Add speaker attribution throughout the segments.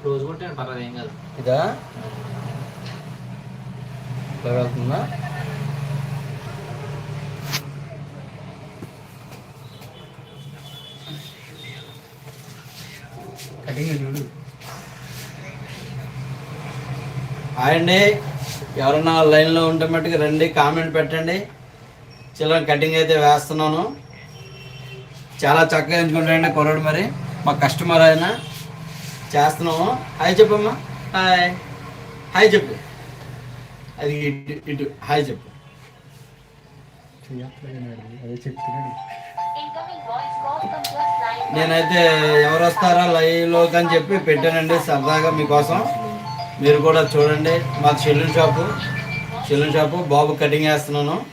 Speaker 1: Close కొట్టాను పర్లేదు ఏం కాదు.
Speaker 2: ఇదా? హాయ్ అండి. ఎవరన్నా లైన్లో ఉంటే మట్టుకు రండి కామెంట్ పెట్టండి. చిల్డ్రన్ కటింగ్ అయితే వేస్తున్నాను. చాలా చక్కగా ఎంచుకుంటాడండి కుర్రాడు మరి. మా కస్టమర్ ఆయన చేస్తున్నాము. హాయ్ చెప్పమ్మా. హాయ్ హాయ్ చెప్పు. అది ఇటు ఇటు. హాయ్ చెప్పు. నేనైతే ఎవరు వస్తారా లైవ్లోకి అని చెప్పి పెట్టానండి సరదాగా మీకోసం. మీరు కూడా చూడండి. మాది సెలూన్ షాపు. Salon shop. బాబు కటింగ్ వేస్తున్నాను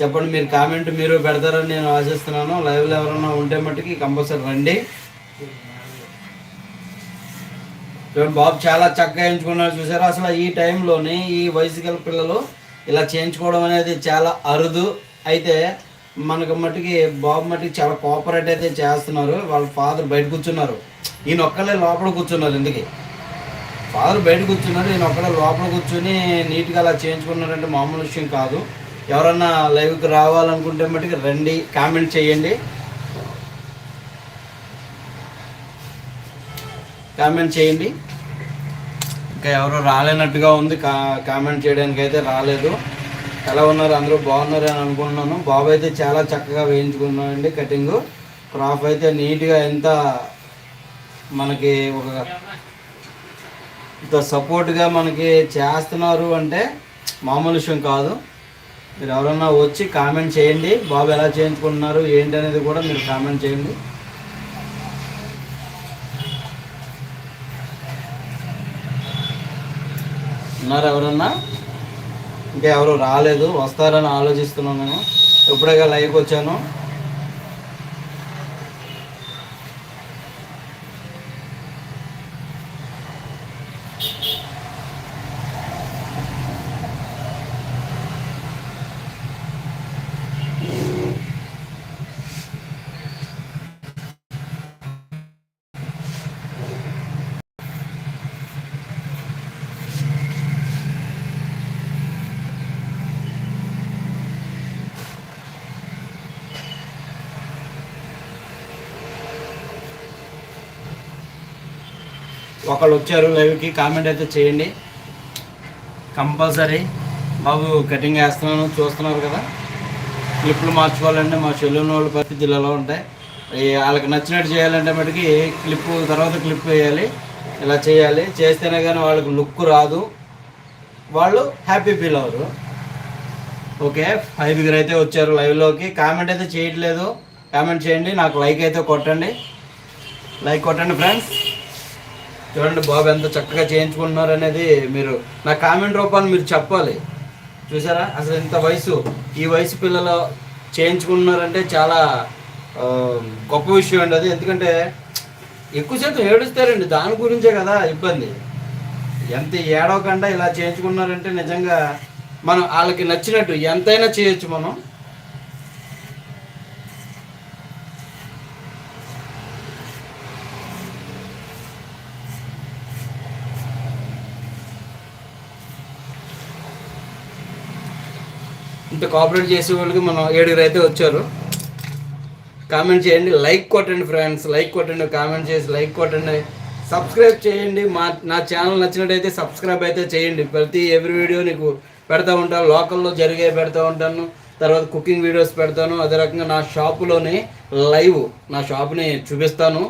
Speaker 2: చెప్పండి మీరు కామెంట్ మీరు పెడతారని నేను ఆశిస్తున్నాను. లైవ్లో ఎవరైనా ఉంటే మట్టుకి కంపల్సరీ రండి. చూడండి బాబు చాలా చక్కగా ఎంచుకున్నారు చూసారు? అసలు ఈ టైంలోని ఈ వయసు గల పిల్లలు ఇలా చేయించుకోవడం అనేది చాలా అరుదు. అయితే మనకు మట్టుకి బాబు మట్టుకి చాలా కోఆపరేట్ అయితే చేస్తున్నారు. వాళ్ళ ఫాదర్ బయట కూర్చున్నారు. ఈయన ఒక్కలే లోపల కూర్చున్నారు ఇందుకే. ఫాదర్ బయట కూర్చున్నారు ఈయన ఒక్కడే లోపల కూర్చొని నీట్గా అలా చేయించుకున్నారంటే మామూలు విషయం కాదు. ఎవరన్నా లైవ్కి రావాలనుకుంటే మటుకు రండి కామెంట్ చేయండి. కామెంట్ చేయండి. ఇంకా ఎవరు రాలేనట్టుగా ఉంది కా కామెంట్ చేయడానికి అయితే రాలేదు. ఎలా ఉన్నారు? అందరూ బాగున్నారు అని అనుకుంటున్నాను. బాబు అయితే చాలా చక్కగా వేయించుకున్నాడండి కటింగ్ క్రాప్ అయితే నీట్గా ఎంత మనకి ఒక ఇంత సపోర్ట్గా మనకి చేస్తున్నారు అంటే మామూలు విషయం కాదు. మీరు ఎవరన్నా వచ్చి కామెంట్ చేయండి. బాబు ఎలా చేయించుకుంటున్నారు ఏంటి అనేది కూడా మీరు కామెంట్ చేయండి. ఉన్నారు ఎవరన్నా? ఇంకా ఎవరు రాలేదు వస్తారని ఆలోచిస్తున్నాను నేను. ఎప్పుడైనా లైవ్కి వచ్చాను. ఒకళ్ళు వచ్చారు లైవ్కి కామెంట్ అయితే చేయండి. కంపల్సరీ. బాబు కటింగ్ వేస్తున్నాను చూస్తున్నారు కదా? క్లిప్లు మార్చుకోవాలంటే మా చెల్లెని వాళ్ళ పరిస్థితులు ఉంటాయి? వాళ్ళకి నచ్చినట్టు చేయాలంటే మటుకి క్లిప్ తర్వాత క్లిప్ వేయాలి. ఇలా చేయాలి. చేస్తేనే కానీ వాళ్ళకి లుక్ రాదు. వాళ్ళు హ్యాపీ ఫీల్ అవ్వరు. ఓకే ఐదుగురు అయితే వచ్చారు లైవ్లోకి కామెంట్ అయితే చేయట్లేదు. కామెంట్ చేయండి. నాకు లైక్ అయితే కొట్టండి. లైక్ కొట్టండి ఫ్రెండ్స్ చూడండి బాబు ఎంత చక్కగా చేయించుకుంటున్నారు అనేది మీరు నా కామెంట్ రూపాన్ని మీరు చెప్పాలి. చూసారా? అసలు ఇంత వయసు. ఈ వయసు పిల్లలు చేయించుకుంటున్నారంటే చాలా గొప్ప విషయం అండి అది. ఎందుకంటే ఎక్కువ శాతం ఏడుస్తారండి. దాని గురించే కదా ఇబ్బంది. ఎంత ఏడవకుండా ఇలా చేయించుకున్నారంటే నిజంగా మనం వాళ్ళకి నచ్చినట్టు ఎంతైనా చేయొచ్చు మనం. ఇంత కోఆపరేట్ చేసే వాళ్ళకి మనం ఏడుగురు అయితే వచ్చారు. కామెంట్ చేయండి లైక్ కొట్టండి ఫ్రెండ్స్ లైక్ కొట్టండి కామెంట్ చేసి లైక్ కొట్టండి. సబ్స్క్రైబ్ చేయండి మా నా ఛానల్ నచ్చినట్టయితే సబ్స్క్రైబ్ అయితే చేయండి. ప్రతి ఎవ్రీ వీడియో నీకు పెడతా ఉంటాను. లోకల్లో జరిగే పెడతా ఉంటాను. తర్వాత కుకింగ్ వీడియోస్ పెడతాను. అదే రకంగా నా షాపులోని లైవ్ నా షాప్ని చూపిస్తాను.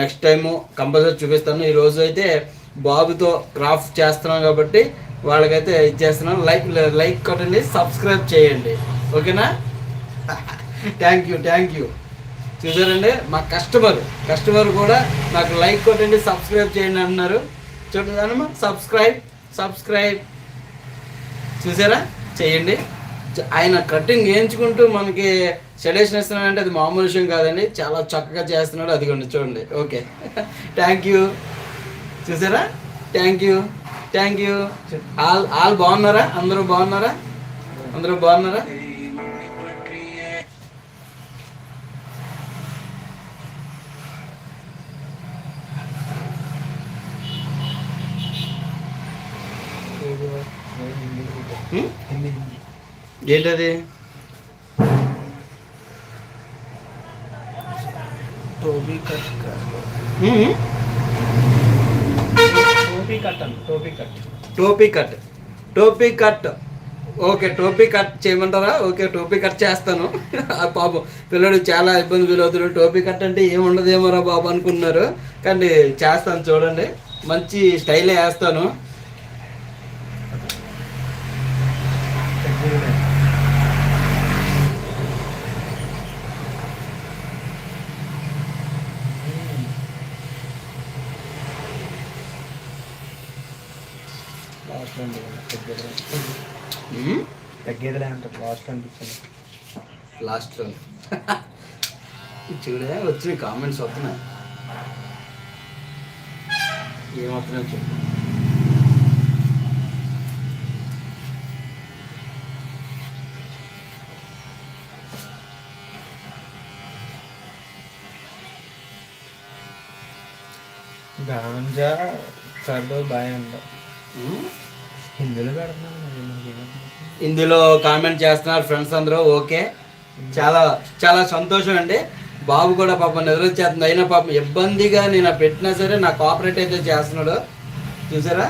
Speaker 2: నెక్స్ట్ టైము కంపల్సరీ చూపిస్తాను. ఈరోజు అయితే బాబుతో క్రాఫ్ట్ చేస్తున్నాం కాబట్టి వాళ్ళకైతే ఇచ్చేస్తున్నాను లైక్ లైక్ కొట్టండి సబ్స్క్రైబ్ చేయండి. ఓకేనా? థ్యాంక్ యూ థ్యాంక్ యూ చూసారండి? మా కస్టమర్ కస్టమర్ కూడా నాకు లైక్ కొట్టండి సబ్స్క్రైబ్ చేయండి అన్నారు. చూడండి సబ్స్క్రైబ్ సబ్స్క్రైబ్ చూసారా? చేయండి. ఆయన కటింగ్ వేయించుకుంటూ మనకి సజెషన్ ఇస్తున్నాడంటే అది మామూలు విషయం కాదండి. చాలా చక్కగా చేస్తున్నాడు. అదిగోండి చూడండి. ఓకే థ్యాంక్ యూ చూసారా? Thank you thank you all all బాగున్నారా? అందరూ బాగున్నారా? అందరూ బాగున్నారా?
Speaker 3: Hmm?
Speaker 2: ఏంటది?
Speaker 3: టోబీ కట్ టోపీ కట్ అండి టోపీ కట్.
Speaker 2: టోపీ కట్. టోపీ కట్. ఓకే టోపీ కట్ చేయమంటారా? ఓకే టోపీ కట్ చేస్తాను. పాపం పిల్లడు చాలా ఇబ్బంది ఫీల్ టోపీ కట్ అంటే ఏముండదేమోరా బాబు అనుకున్నారు కానీ చేస్తాను చూడండి. మంచి స్టైలే వేస్తాను. లాస్ట్లో చూడే వచ్చిన కామెంట్స్ వస్తున్నాయి. ఏమవుతున్నాయి చెప్పు.
Speaker 3: గాంజా బాయ్ పెడుతున్నాను?
Speaker 2: ఇందులో కామెంట్ చేస్తున్నారు ఫ్రెండ్స్ అందరూ ఓకే. చాలా చాలా సంతోషం అండి. బాబు కూడా పాపం నిద్రొచ్చేస్తుంది. అయినా పాపం ఇబ్బందిగా నేను పెట్టినా సరే నా కోఆపరేట్ అయితే చేస్తున్నాడు. చూసారా?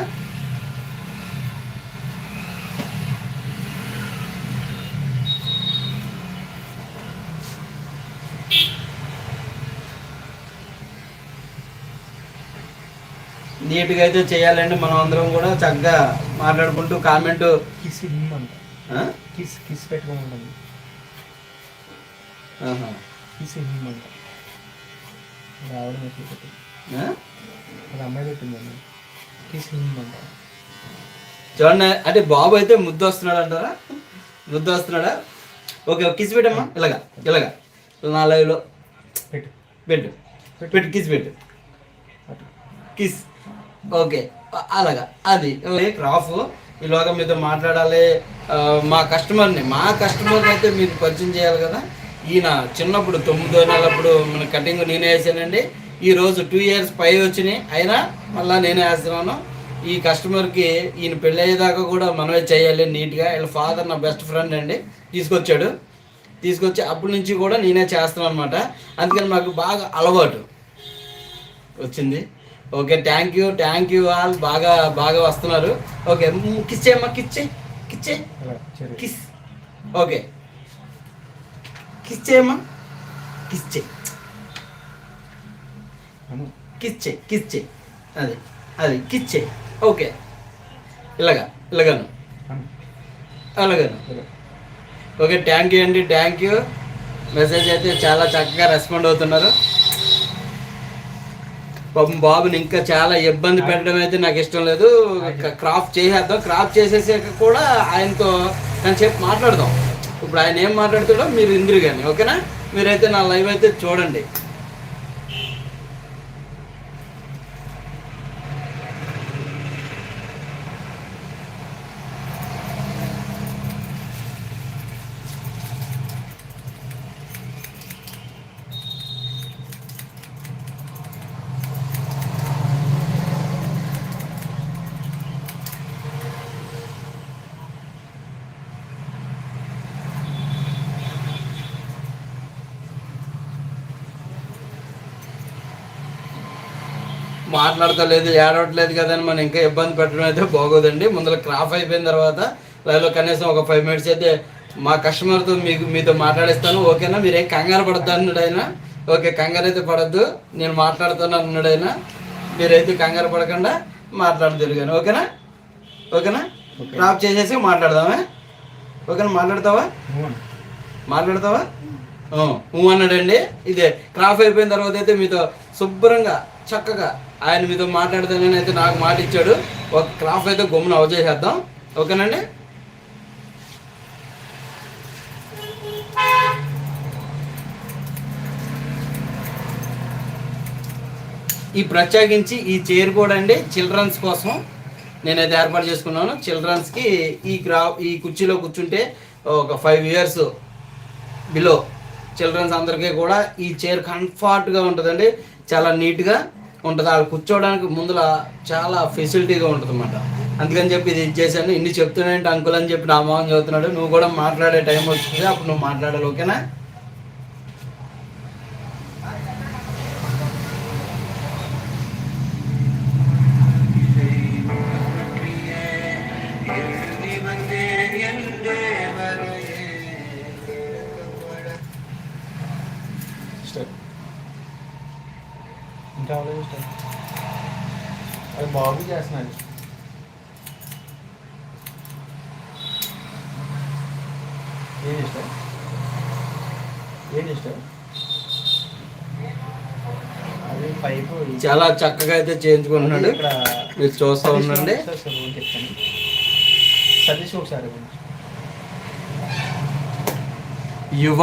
Speaker 2: నీట్గా అయితే చేయాలండి. మనం అందరం కూడా చక్కగా మాట్లాడుకుంటూ కామెంట్.
Speaker 3: కిస్ కిస్ కిస్ పెట్టుకోమంటుంది. రావడం అది అమ్మాయి పెట్టిందండి.
Speaker 2: చూడండి అంటే బాబు అయితే ముద్దు వస్తున్నాడు అంటారా? ముద్దు వస్తున్నాడా? ఓకే కిస్ పెట్టమ్మా. ఇలాగా ఇలాగా. నా లైవ్లో
Speaker 3: పెట్టు.
Speaker 2: పెట్టు. పెట్టు. కిస్ పెట్టు. కిస్. ఓకే అలాగా. అది. క్రాఫ్ ఈలోగా మీతో మాట్లాడాలి. మా కస్టమర్ని మా కస్టమర్ని అయితే మీరు పరిచయం చేయాలి కదా? ఈయన చిన్నప్పుడు తొమ్మిదో నెలప్పుడు మన కటింగ్ నేనే వేసానండి. ఈ రోజు టూ ఇయర్స్ పై వచ్చినాయి. అయినా మళ్ళీ నేనే వేస్తున్నాను. ఈ కస్టమర్కి ఈయన పెళ్ళి అయ్యేదాకా కూడా మనమే చేయాలి నీట్గా. వీళ్ళ ఫాదర్ నా బెస్ట్ ఫ్రెండ్ అండి. తీసుకొచ్చాడు. తీసుకొచ్చి అప్పటి నుంచి కూడా నేనే చేస్తున్నాను అనమాట అందుకని మాకు బాగా అలవాటు వచ్చింది. Okay thank you thank you all బాగా బాగా వస్తున్నారు. ఓకే కిస్ చేయమ్మా కిస్ చేయి కిస్ చేయి.
Speaker 3: అలా సరే.
Speaker 2: Kiss okay. కిస్ చేయమ్మా కిస్ చేయి కిస్ చేయి కిస్ చేయి అది అది కిస్ చేయి ఓకే ఇలాగా ఇలాగాను. అలాగాను. ఓకే థ్యాంక్ యూ అండి థ్యాంక్ యూ మెసేజ్ అయితే చాలా చక్కగా రెస్పాండ్ అవుతున్నారు. పాపం బాబుని ఇంకా చాలా ఇబ్బంది పెట్టడం అయితే నాకు ఇష్టం లేదు. క్రాఫ్ట్ చేసేద్దాం. క్రాఫ్ట్ చేసేసాక కూడా ఆయనతో నేను చెప్పి మాట్లాడదాం. ఇప్పుడు ఆయన ఏం మాట్లాడుతాడో మీరు ఇందురు కానీ ఓకేనా? మీరైతే నా లైవ్ అయితే చూడండి. మాట్లాడతలేదు ఏడవట్లేదు కదని మనం ఇంకా ఇబ్బంది పెట్టడం అయితే బాగోదండి. ముందర క్రాఫ్ అయిపోయిన తర్వాత లైవ్లో కనీసం ఒక ఫైవ్ మినిట్స్ అయితే మా కస్టమర్తో మీకు మీతో మాట్లాడిస్తాను. ఓకేనా? మీరేం కంగారు పడద్దు అన్నాడు ఆయన ఓకే కంగారు అయితే పడద్దు. నేను మాట్లాడుతాను అన్నాడు ఆయన మీరైతే కంగారు పడకుండా మాట్లాడదురు కానీ ఓకేనా? ఓకేనా క్రాఫ్ చేసేసి మాట్లాడదామా? ఓకేనా? మాట్లాడతావా. మాట్లాడతావా? అన్నాడండి. ఇదే క్రాఫ్ అయిపోయిన తర్వాత అయితే మీతో శుభ్రంగా చక్కగా ఆయన మీతో మాట్లాడతానని అయితే నాకు మాట ఇచ్చాడు. ఒక క్రాఫ్ అయితే గమ్మున అవజేసేద్దాం ఓకేనండి? ఈ ప్రత్యేకించి ఈ చైర్ కూడా అండి చిల్డ్రన్స్ కోసం నేనైతే ఏర్పాటు చేసుకున్నాను. చిల్డ్రన్స్కి ఈ క్రా ఈ కుర్చీలో కూర్చుంటే ఒక ఫైవ్ ఇయర్స్ బిలో చిల్డ్రన్స్ అందరికీ కూడా ఈ చైర్ కంఫర్ట్గా ఉంటుందండి. చాలా నీట్గా. ఉంటుంది. అక్కడ కూర్చోవడానికి ముందర చాలా ఫెసిలిటీగా ఉంటుంది అన్నమాట అందుకని చెప్పి ఇది ఇచ్చేసాను ఇన్ని చెప్తున్నాయంటే అంకుల్ అని చెప్పి నా మొహం చదువుతున్నాడు. నువ్వు కూడా మాట్లాడే టైం వస్తుంది అప్పుడు నువ్వు మాట్లాడాలి ఓకేనా? చాలా చక్కగా అయితే చేయించుకుంటున్నాడు. మీరు చూస్తూ ఉండండి. యువ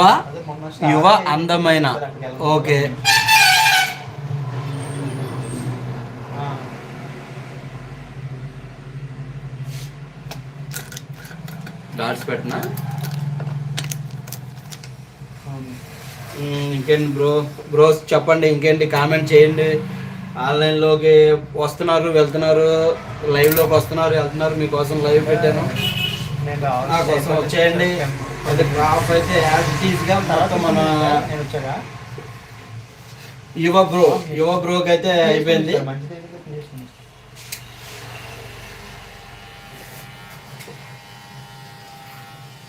Speaker 2: యువ అందమైన. ఓకే. డాట్స్ పెట్టినా
Speaker 3: అవును.
Speaker 2: మ్మ్, ఇంకేంటి బ్రో బ్రోస్ చెప్పండి ఇంకేంటి కామెంట్ చేయండి ఆన్లైన్లోకి వస్తున్నారు వెళ్తున్నారు లైవ్లోకి వస్తున్నారు వెళ్తున్నారు మీకోసం లైవ్ పెట్టాను. నా కోసం వచ్చేయండి అది క్రాఫ్ అయితే ఈస్గా మొత్తం మన యువ బ్రో యువ బ్రోకి అయితే అయిపోయింది.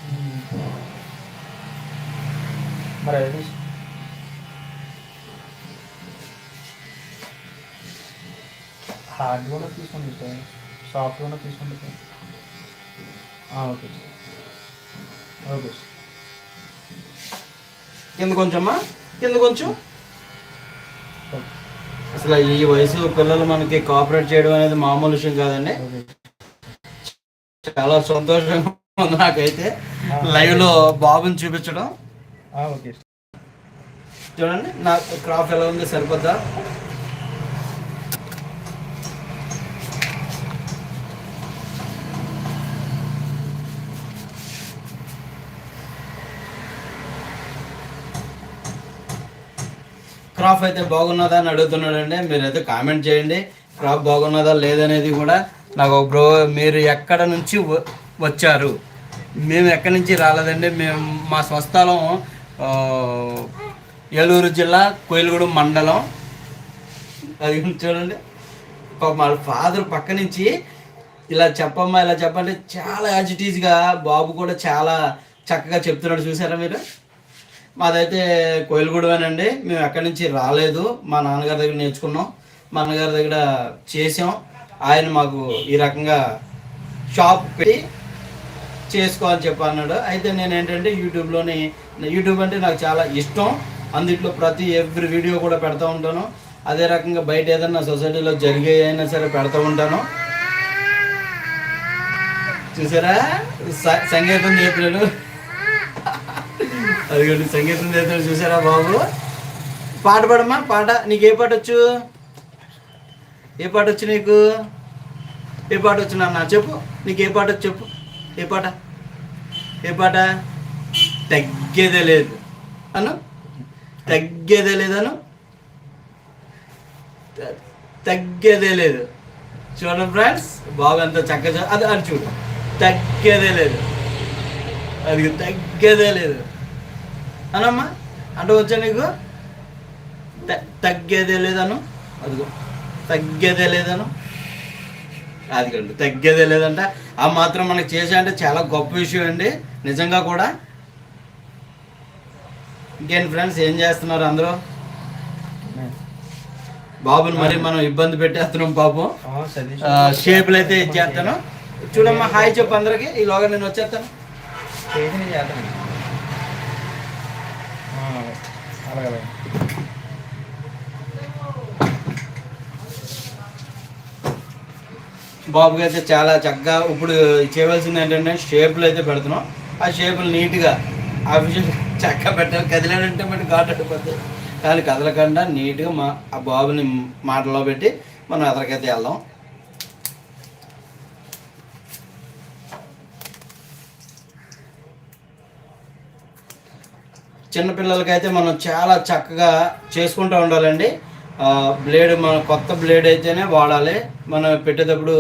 Speaker 3: మ్మ్. మరి హార్డ్ కూడా తీసుకోండి సార్ సాఫ్ట్ కూడా తీసుకోండి sir okay. Sir okay. Sir
Speaker 2: కింద కొంచెమ్మా కింద కొంచెం. అసలు ఈ వయసు పిల్లలు మనకి కోఆపరేట్ చేయడం అనేది మామూలు విషయం కాదండి. చాలా సంతోషంగా ఉంది నాకైతే. లైవ్లో బాబుని చూపించడం.
Speaker 3: ఓకే.
Speaker 2: చూడండి నా క్రాఫ్ ఎలా ఉంది సరిపోద్దా? క్రాప్ అయితే బాగున్నదా అని అడుగుతున్నాడండి. మీరైతే కామెంట్ చేయండి. క్రాప్ బాగున్నదా లేదనేది కూడా నాకు ఒక బ్రో మీరు ఎక్కడ నుంచి వచ్చారు? మేము ఎక్కడి నుంచి రాలేదండి. మేము మా స్వస్థలం ఏలూరు జిల్లా కోయిలగూడెం మండలం. అది చూడండి. మా ఫాదర్ పక్క నుంచి ఇలా చెప్పమ్మా ఇలా చెప్పంటే చాలా యాజిటీస్గా బాబు కూడా చాలా చక్కగా చెప్తున్నాడు. చూసారా మీరు? మాదైతే కోయిలగూడమేనండి. మేము ఎక్కడి నుంచి రాలేదు. మా నాన్నగారి దగ్గర నేర్చుకున్నాం. మా అన్నగారి దగ్గర చేసాం. ఆయన మాకు ఈ రకంగా షాప్ పెట్టి చేసుకోవాలని అని చెప్పి అన్నాడు అయితే నేను ఏంటంటే యూట్యూబ్లోని యూట్యూబ్ అంటే నాకు చాలా ఇష్టం. అందుట్లో ప్రతి ఎవ్రీ వీడియో కూడా పెడతా ఉంటాను. అదే రకంగా బయట ఏదన్నా సొసైటీలో జరిగే అయినా సరే పెడతా ఉంటాను. చూసారా? సంగీతం నేర్పినాడు అదిగోండి సంగీతం చేస్తాడు చూసారా బాబు? పాట పాడమ్మా పాట. నీకు ఏ పాట వచ్చు? ఏ పాట వచ్చు నీకు? ఏ పాట వచ్చు నాన్న? చెప్పు. నీకు ఏ పాట వచ్చు చెప్పు. ఏ పాట? ఏ పాట? తగ్గేదే లేదు. అను? తగ్గేదే లేదను తగ్గేదే లేదు. చూడండి ఫ్రెండ్స్ బాబు ఎంత చక్కగా అది అని చూడు. తగ్గేదే లేదు. అది తగ్గేదే లేదు. అనమ్మా అంటే వచ్చా నీకు? తగ్గేదే లేదను. అదిగో తగ్గేదే లేదను. అదిగండి తగ్గేదే లేదంట. ఆ మాత్రం మనకి చేసా అంటే చాలా గొప్ప విషయం అండి. నిజంగా కూడా. ఇంకేంటి ఫ్రెండ్స్ ఏం చేస్తున్నారు అందరూ? బాబుని మరి మనం ఇబ్బంది పెట్టేస్తున్నాం పాపం షేపులు అయితే ఇచ్చేస్తాను. చూడమ్మా హాయ్ చెప్పు అందరికి. ఈలోగా నేను వచ్చేస్తాను.
Speaker 3: చేసి నేను చేస్తాను అలాగే. అలాగే
Speaker 2: బాబుకి అయితే చాలా చక్కగా ఇప్పుడు చేయవలసింది ఏంటంటే షేపులు అయితే పెడుతున్నాం. ఆ షేపులు నీట్గా ఆఫీషియల్ చక్కగా పెట్టాలి. కదిలాడంటే మరి ఘాట్ అడిపోతుంది కానీ కదలకుండా నీట్గా మా ఆ బాబుని మాటలో పెట్టి మనం అతనికైతే వెళ్దాం. చిన్నపిల్లలకైతే మనం చాలా చక్కగా చేసుకుంటూ ఉండాలండి. బ్లేడ్ మన కొత్త బ్లేడ్ అయితేనే వాడాలి. మనం పెట్టేటప్పుడు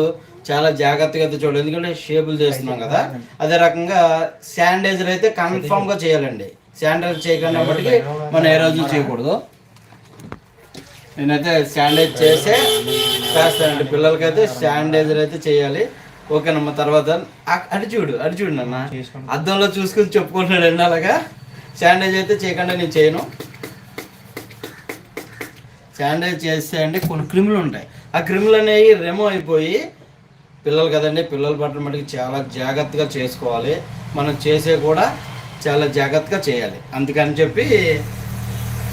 Speaker 2: చాలా జాగ్రత్తగా అయితే చూడాలి. ఎందుకంటే షేపులు చేస్తున్నాం కదా. అదే రకంగా శానిటైజర్ అయితే కన్ఫామ్గా చేయాలండి. శానిటైజర్ చేయకుండా మనం ఏ రోజు చేయకూడదు. నేనైతే శానిటైజ్ చేసే చేస్తానండి. పిల్లలకైతే శానిటైజర్ అయితే చేయాలి. ఓకేనమ్మా తర్వాత అటు చూడు అటు చూడు నాన్న. అద్దంలో చూసుకుని చెప్పుకుంటున్నాడు అండి అలాగా. శానిటైజ్ అయితే చేయకుండా నేను చేయను. శానిటైజ్ చేస్తే అండి కొన్ని క్రిములు ఉంటాయి. ఆ క్రిములు అనేవి రెమో అయిపోయి పిల్లలు కదండి పిల్లలు పట్టడం మటుకు చాలా జాగ్రత్తగా చేసుకోవాలి. మనం చేసే కూడా చాలా జాగ్రత్తగా చేయాలి. అందుకని చెప్పి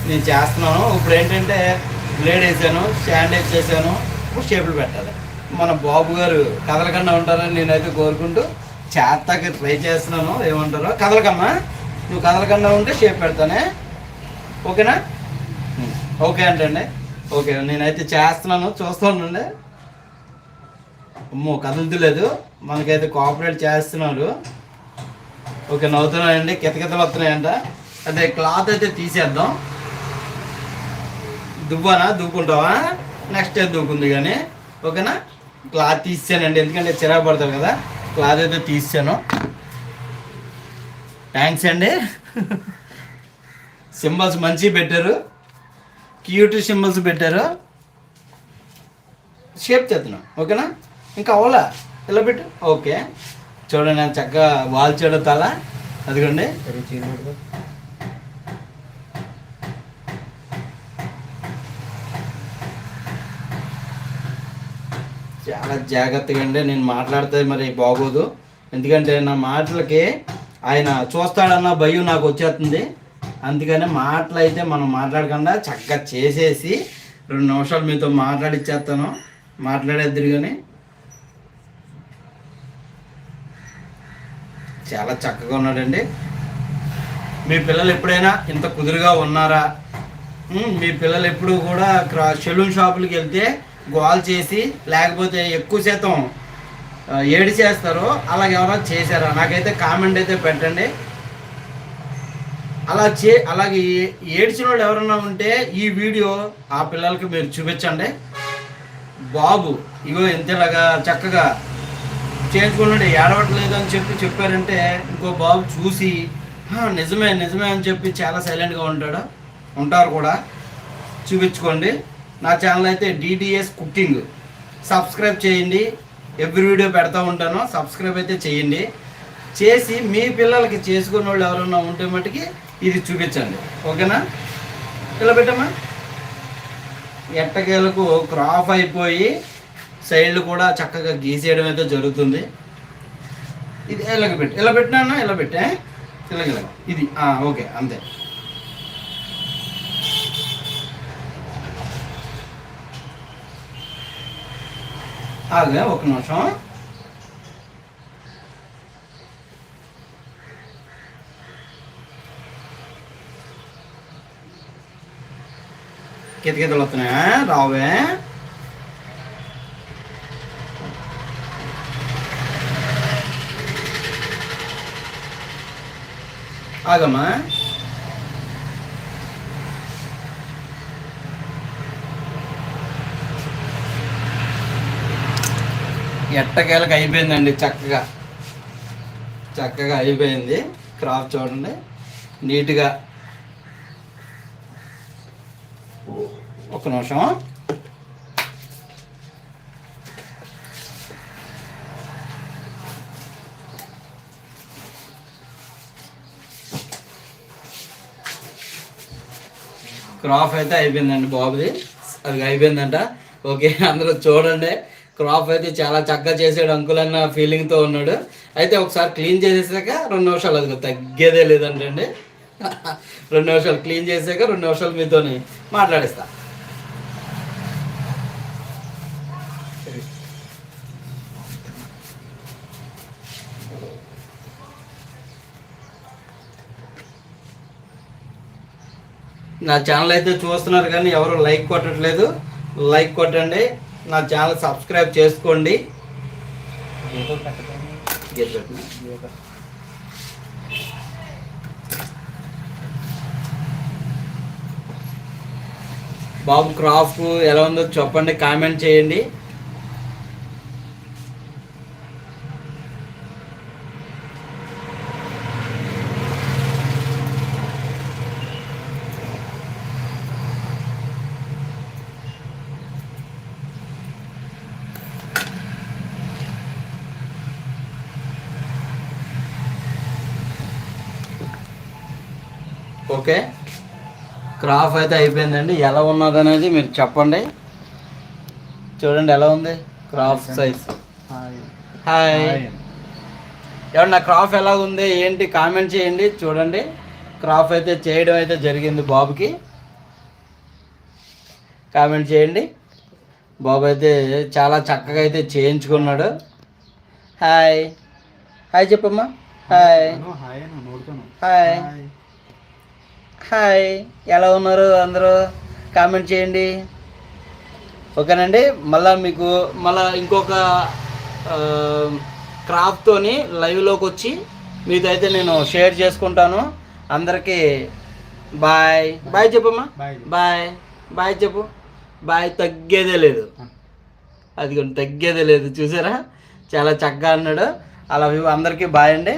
Speaker 2: నేను చేస్తున్నాను. ఇప్పుడు ఏంటంటే బ్లేడ్ వేసాను శానిటైజ్ చేశాను ఇప్పుడు షేపులు పెట్టాలి. మన బాబు గారు కదలకుండా ఉంటారని నేనైతే కోరుకుంటూ చేస్తాకి ట్రై చేస్తున్నాను. ఏమంటారో? కదలకమ్మా. నువ్వు కదలకుండా ఉంటే షేప్ పెడతానే. ఓకేనా? ఉమ్, ఓకే అంటండి. ఓకే నేనైతే చేస్తున్నాను చూస్తానండి అమ్మో కదులుతులేదు. మనకైతే కోఆపరేట్ చేస్తున్నాడు. ఓకే నవ్వుతున్నాయండి కితకితలు వస్తున్నాయంట. అదే క్లాత్ అయితే తీసేద్దాం. దువ్వానా? దువ్వుకుంటావా? నెక్స్ట్ టైం దువ్వుకుంది కానీ. ఓకేనా? క్లాత్ తీసానండి ఎందుకంటే చిరాకు పడతారు కదా. క్లాత్ అయితే తీసాను థ్యాంక్స్ అండి. సింబల్స్ మంచి పెట్టారు. క్యూట్ సింబల్స్ పెట్టారు. షేప్ చేస్తున్నాం. ఓకేనా ఇంకా అవలా? ఇలా పెట్టు? ఓకే చూడండి చక్కగా వాల్ చేయడం తల. అదిగోండి. చాలా జాగ్రత్తగా అండి. నేను మాట్లాడితే మరి బాగోదు. ఎందుకంటే నా మాటలకి ఆయన చూస్తాడన్న భయం నాకు వచ్చేస్తుంది. అందుకని మాటలు అయితే మనం మాట్లాడకుండా చక్కగా చేసేసి రెండు నిమిషాలు మీతో మాట్లాడిచ్చేస్తాను. మాట్లాడేద్దరు కానీ చాలా చక్కగా ఉన్నాడండి. మీ పిల్లలు ఎప్పుడైనా ఇంత కుదురుగా ఉన్నారా? మీ పిల్లలు ఎప్పుడు కూడా క్రా- సెలూన్ షాపులకి వెళ్తే గోల్ చేసి లేకపోతే ఎక్కువ శాతం ఏడి చేస్తారో అలాగ ఎవరైనా చేశారా నాకైతే కామెంట్ అయితే పెట్టండి. అలా చే అలాగే ఏడ్చిన వాళ్ళు ఎవరన్నా ఉంటే ఈ వీడియో ఆ పిల్లలకి మీరు చూపించండి. బాబు ఇగో ఇంతలాగా చక్కగా చేయించుకున్నాడు ఏడవట్లేదు అని చెప్పి చెప్పారంటే ఇంకో బాబు చూసి నిజమే నిజమే అని చెప్పి చాలా సైలెంట్గా ఉంటాడు. ఉంటారు కూడా. చూపించుకోండి. నా ఛానల్ అయితే డిడిఎస్ కుకింగ్ సబ్స్క్రైబ్ చేయండి. ఎవ్రీ వీడియో పెడతా ఉంటాను. సబ్స్క్రైబ్ అయితే చేయండి. చేసి మీ పిల్లలకి చేసుకున్న వాళ్ళు ఎవరన్నా ఉంటే మటుకి ఇది చూపించండి. ఓకేనా? ఇలా పెట్టమ్మా. ఎట్టకేలకు క్రాప్ అయిపోయి సైడ్లు కూడా చక్కగా గీసేయడం అయితే జరుగుతుంది. ఇది ఇలాగ పెట్టి ఇలా పెట్టినా ఇలా పెట్టే ఇలాగ ఇది ఓకే అంతే. ఆగే ఒక నిమిషం. కితకితలు వస్తున్నాయా? రావే. ఆగమ్మా. ఎట్టకేలకు అయిపోయిందండి చక్కగా. చక్కగా అయిపోయింది. క్రాప్ చూడండి. నీట్గా. ఒక నిమిషం. క్రాప్ అయితే అయిపోయిందండి బాబుది. అది అయిపోయిందంట. ఓకే అందరూ చూడండి. క్రాప్ అయితే చాలా చక్కగా చేసాడు అంకుల్ అన్న ఫీలింగ్తో ఉన్నాడు. అయితే ఒకసారి క్లీన్ చేసేసాక రెండు నిమిషాలు అది తగ్గేదే లేదంటే అండి రెండు నిమిషాలు క్లీన్ చేసాక రెండు నిమిషాలు మీతోని మాట్లాడిస్తా. నా ఛానల్ అయితే చూస్తున్నారు కానీ ఎవరు లైక్ కొట్టట్లేదు. లైక్ కొట్టండి. నా ఛానల్ సబ్స్క్రైబ్ చేసుకోండి. బాబు క్రాఫ్ట్ ఎలా ఉందో చెప్పండి కామెంట్ చేయండి. ఓకే. క్రాఫ్ అయితే అయిపోయిందండి. ఎలా ఉన్నది అనేది మీరు చెప్పండి. చూడండి ఎలా ఉంది. Crop size.
Speaker 3: హాయ్
Speaker 2: ఏమన్నా నా క్రాఫ్ ఎలా ఉంది? ఏంటి? కామెంట్ చేయండి. చూడండి. క్రాఫ్ అయితే చేయడం అయితే జరిగింది బాబుకి. కామెంట్ చేయండి. బాబు అయితే చాలా చక్కగా అయితే చేయించుకున్నాడు. హాయ్ హాయ్ చెప్పమ్మా. హాయ్
Speaker 3: హాయ్
Speaker 2: హాయ్ హాయ్ ఎలా ఉన్నారు అందరూ? కామెంట్ చేయండి. ఓకేనండి మళ్ళా మీకు మళ్ళా ఇంకొక క్రాఫ్ట్తోని లైవ్లోకి వచ్చి మీతో అయితే నేను షేర్ చేసుకుంటాను. అందరికీ బాయ్. బాయ్ చెప్పమ్మా. బాయ్. బాయ్. చెప్పు. బాయ్ తగ్గేదే లేదు. అది తగ్గేదే లేదు. చూసారా? చాలా చక్కగా అన్నాడు. అలా అందరికీ బాయ్ అండి.